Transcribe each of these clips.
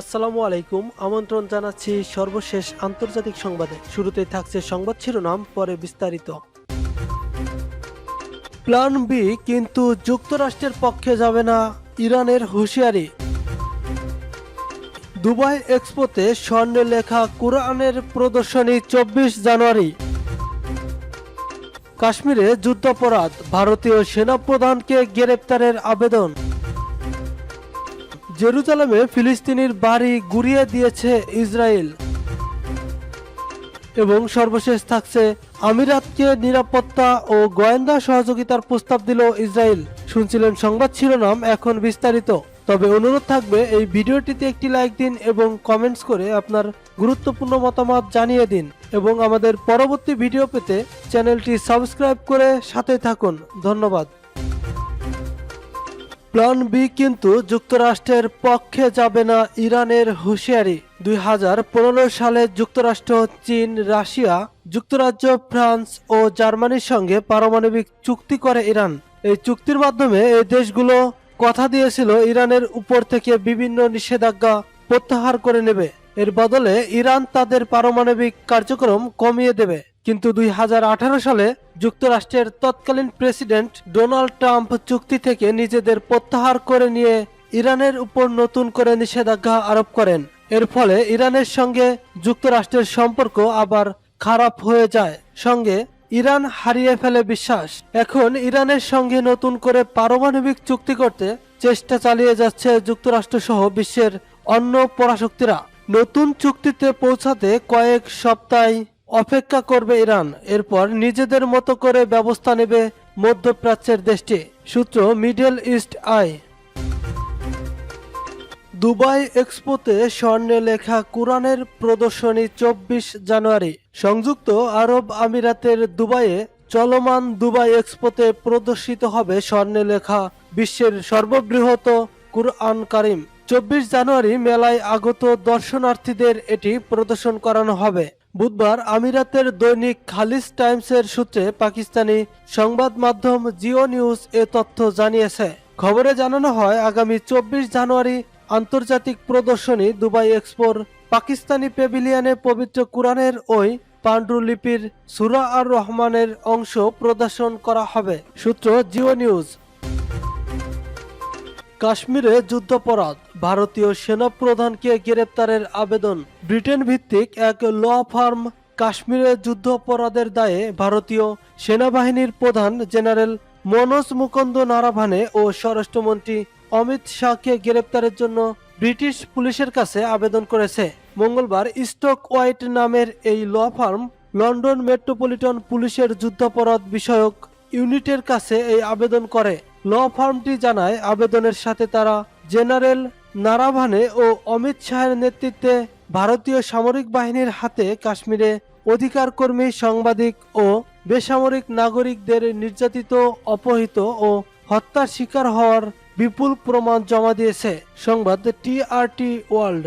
আসসালামু আলাইকুম, আমন্ত্রণ জানাচ্ছি সর্বশেষ আন্তর্জাতিক সংবাদে। শুরুতেই থাকছে সংবাদ শিরোনাম, পরে বিস্তারিত। প্ল্যান বি কিন্তু যুক্তরাষ্ট্রের পক্ষে যাবে না ইরানের হুঁশিয়ারি। দুবাই এক্সপোতে স্বর্ণে লেখা কোরআনের প্রদর্শনী চব্বিশ জানুয়ারি। কাশ্মীরে যুদ্ধাপরাধ, ভারতীয় সেনাপ্রধানকে গ্রেপ্তারের আবেদন। জেরুজালেমে ফিলিস্তিনির বাড়ি গুড়িয়ে দিয়েছে ইসরায়েল। এবং সর্বশেষ থাকছে আমিরাতকে নিরাপত্তা ও গোয়েন্দা সহযোগিতার প্রস্তাব দিল ইসরায়েল। শুনছিলেন সংবাদ শিরোনাম এখন বিস্তারিত। তবে অনুরোধ থাকবে, এই ভিডিওটিতে একটি লাইক দিন এবং কমেন্টস করে আপনার গুরুত্বপূর্ণ মতামত জানিয়ে দিন। এবং আমাদের পরবর্তী ভিডিও পেতে চ্যানেলটি সাবস্ক্রাইব করে সাথে থাকুন। ধন্যবাদ। প্ল্যান বি কিন্তু যুক্তরাষ্ট্রের পক্ষে যাবে না ইরানের হুঁশিয়ারি। দুই হাজার পনেরো সালে যুক্তরাষ্ট্র, চীন, রাশিয়া, যুক্তরাজ্য, ফ্রান্স ও জার্মানির সঙ্গে পারমাণবিক চুক্তি করে ইরান। এই চুক্তির মাধ্যমে এই দেশগুলো কথা দিয়েছিল ইরানের উপর থেকে বিভিন্ন নিষেধাজ্ঞা প্রত্যাহার করে নেবে। এর বদলে ইরান তাদের পারমাণবিক কার্যক্রম কমিয়ে দেবে। কিন্তু দুই হাজার আঠারো সালে যুক্তরাষ্ট্রের তৎকালীন প্রেসিডেন্ট ডোনাল্ড ট্রাম্প চুক্তি থেকে নিজেদের প্রত্যাহার করে নিয়ে ইরানের উপর নতুন করে নিষেধাজ্ঞা আরোপ করেন। এর ফলে ইরানের সঙ্গে যুক্তরাষ্ট্রের সম্পর্ক আবার খারাপ হয়ে যায়। সঙ্গে ইরান হারিয়ে ফেলে বিশ্বাস। এখন ইরানের সঙ্গে নতুন করে পারমাণবিক চুক্তি করতে চেষ্টা চালিয়ে যাচ্ছে যুক্তরাষ্ট্র সহ বিশ্বের অন্য পরাশক্তিরা। নতুন চুক্তিতে পৌঁছাতে কয়েক সপ্তাহ অপেক্ষা করবে ইরান। এরপর নিজেদের মতো করে ব্যবস্থা নেবে মধ্যপ্রাচ্যের দেশটি, সূত্র মিডল ইস্ট আই। দুবাই এক্সপোতে স্বর্ণে লেখা কোরআনের প্রদর্শনী চব্বিশ জানুয়ারি। সংযুক্ত আরব আমিরাতের দুবাইয়ে চলমান দুবাই এক্সপোতে প্রদর্শিত হবে স্বর্ণে লেখা বিশ্বের সর্ববৃহৎ কুরআন কারিম। চব্বিশ জানুয়ারি মেলায় আগত দর্শনার্থীদের এটি প্রদর্শন করানো হবে। বুধবার আমিরাতের দৈনিক খালিজ টাইমসের সূত্রে পাকিস্তানি সংবাদ মাধ্যম জিও নিউজ এ তথ্য জানিয়েছে। খবরে জানানো হয়, আগামী চব্বিশ জানুয়ারি আন্তর্জাতিক প্রদর্শনী দুবাই এক্সপোর পাকিস্তানি প্যাভিলিয়নে পবিত্র কোরআনের ওই পাণ্ডুলিপির সুরা আর রহমানের অংশ প্রদর্শন করা হবে। সূত্র জিও নিউজ। কাশ্মীরে যুদ্ধাপরাধ। ভারতীয় সেনাপ্রধানকে গ্রেপ্তারের আবেদন। ব্রিটেন ভিত্তিক এক ল ফার্ম কাশ্মীরে যুদ্ধাপরাধের দায়ে ভারতীয় সেনাবাহিনীর প্রধান জেনারেল মনোজ মুকুন্দ নারাভানে ও স্বরাষ্ট্রমন্ত্রী অমিত শাহকে গ্রেপ্তারের জন্য ব্রিটিশ পুলিশের কাছে আবেদন করেছে। মঙ্গলবার স্টক হোয়াইট নামের এই ল ফার্ম লন্ডন মেট্রোপলিটন পুলিশের যুদ্ধাপরাধ বিষয়ক ইউনিটের কাছে এই আবেদন করে। ল ফার্মটি জানায়, আবেদনের সাথে তারা জেনারেল নারাভানে ও অমিত শাহের নেতৃত্বে ভারতীয় সামরিক বাহিনীর হাতে কাশ্মীরে অধিকার কর্মী সাংবাদিক ও বেসামরিক নাগরিকদের নির্যাতিত, অপহৃত ও হত্যার শিকার হওয়ার বিপুল প্রমাণ জমা দিয়েছে সংবাদ টিআরটি ওয়ার্ল্ড।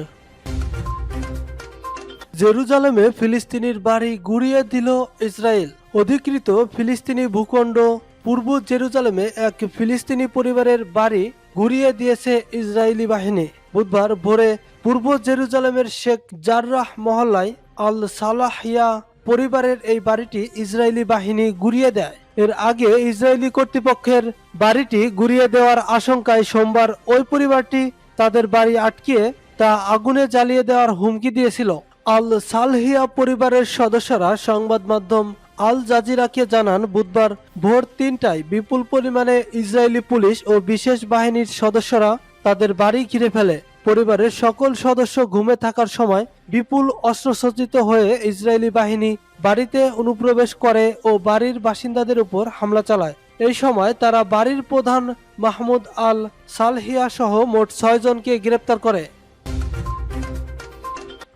জেরুজালেমে ফিলিস্তিনির বাড়ি গুড়িয়ে দিল ইসরায়েল। অধিকৃত ফিলিস্তিনি ভূখণ্ড পূর্ব জেরুজালেমে এক ফিলিস্তিনি পরিবারের বাড়ি গুড়িয়ে দিয়েছে ইসরায়েলি বাহিনী। বুধবার ভোরে পূর্ব জেরুজালেমের শেখ জার্রাহ মহল্লায় আল সালাহিয়া পরিবারের এই বাড়িটি ইসরায়েলি বাহিনী গুড়িয়ে দেয়। এর আগে ইসরায়েলি কর্তৃপক্ষের বাড়িটি গুড়িয়ে দেওয়ার আশঙ্কায় সোমবার ওই পরিবারটি তাদের বাড়ি আটকিয়ে তা আগুনে জ্বালিয়ে দেওয়ার হুমকি দিয়েছিল। আল সালহিয়া পরিবারের সদস্যরা সংবাদ মাধ্যম আল জাজিরাকে জানান, বুধবার ভোর তিনটায় বিপুল পরিমাণে ইসরায়েলি পুলিশ ও বিশেষ বাহিনীর সদস্যরা তাদের বাড়ি ঘিরে ফেলে। পরিবারের সকল সদস্য ঘুমে থাকার সময় বিপুল অস্ত্রসজ্জিত হয়ে ইসরায়েলি বাহিনী বাড়িতে অনুপ্রবেশ করে ও বাড়ির বাসিন্দাদের উপর হামলা চালায়। এই সময় তারা বাড়ির প্রধান মাহমুদ আল সালহিয়া সহ মোট ছয়জনকে গ্রেপ্তার করে।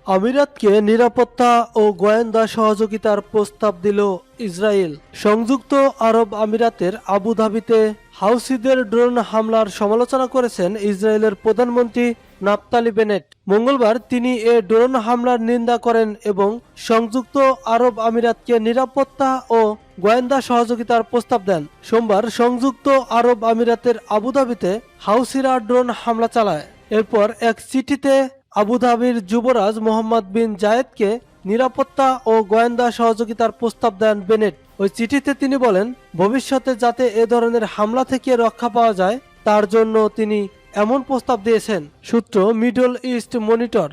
আমিরাতকে নিরাপত্তা ও গোয়েন্দা সহযোগিতার প্রস্তাব দিল ইসরায়েল। সংযুক্ত আরব আমিরাতের আবুধাবিতে হাউসিদের ড্রোন হামলার সমালোচনা করেছেন ইসরায়েলের প্রধানমন্ত্রী নাপতালি বেনেট। মঙ্গলবার তিনি এ ড্রোন হামলার নিন্দা করেন এবং সংযুক্ত আরব আমিরাতকে নিরাপত্তা ও গোয়েন্দা সহযোগিতার প্রস্তাব দেন। সোমবার সংযুক্ত আরব আমিরাতের আবুধাবিতে হাউসিরা ড্রোন হামলা চালায়। এরপর এক চিঠিতে আবুধাবির যুবরাজ মোহাম্মদ বিন জায়েদকে নিরাপত্তা ও গোয়েন্দা সহযোগিতার প্রস্তাব দেন বেনেট। ওই চিঠিতে তিনি বলেন, ভবিষ্যতে যাতে এ ধরনের হামলা থেকে রক্ষা পাওয়া যায়, তার জন্য তিনি এমন প্রস্তাব দিয়েছেন। সূত্র, মিডল ইস্ট মনিটর।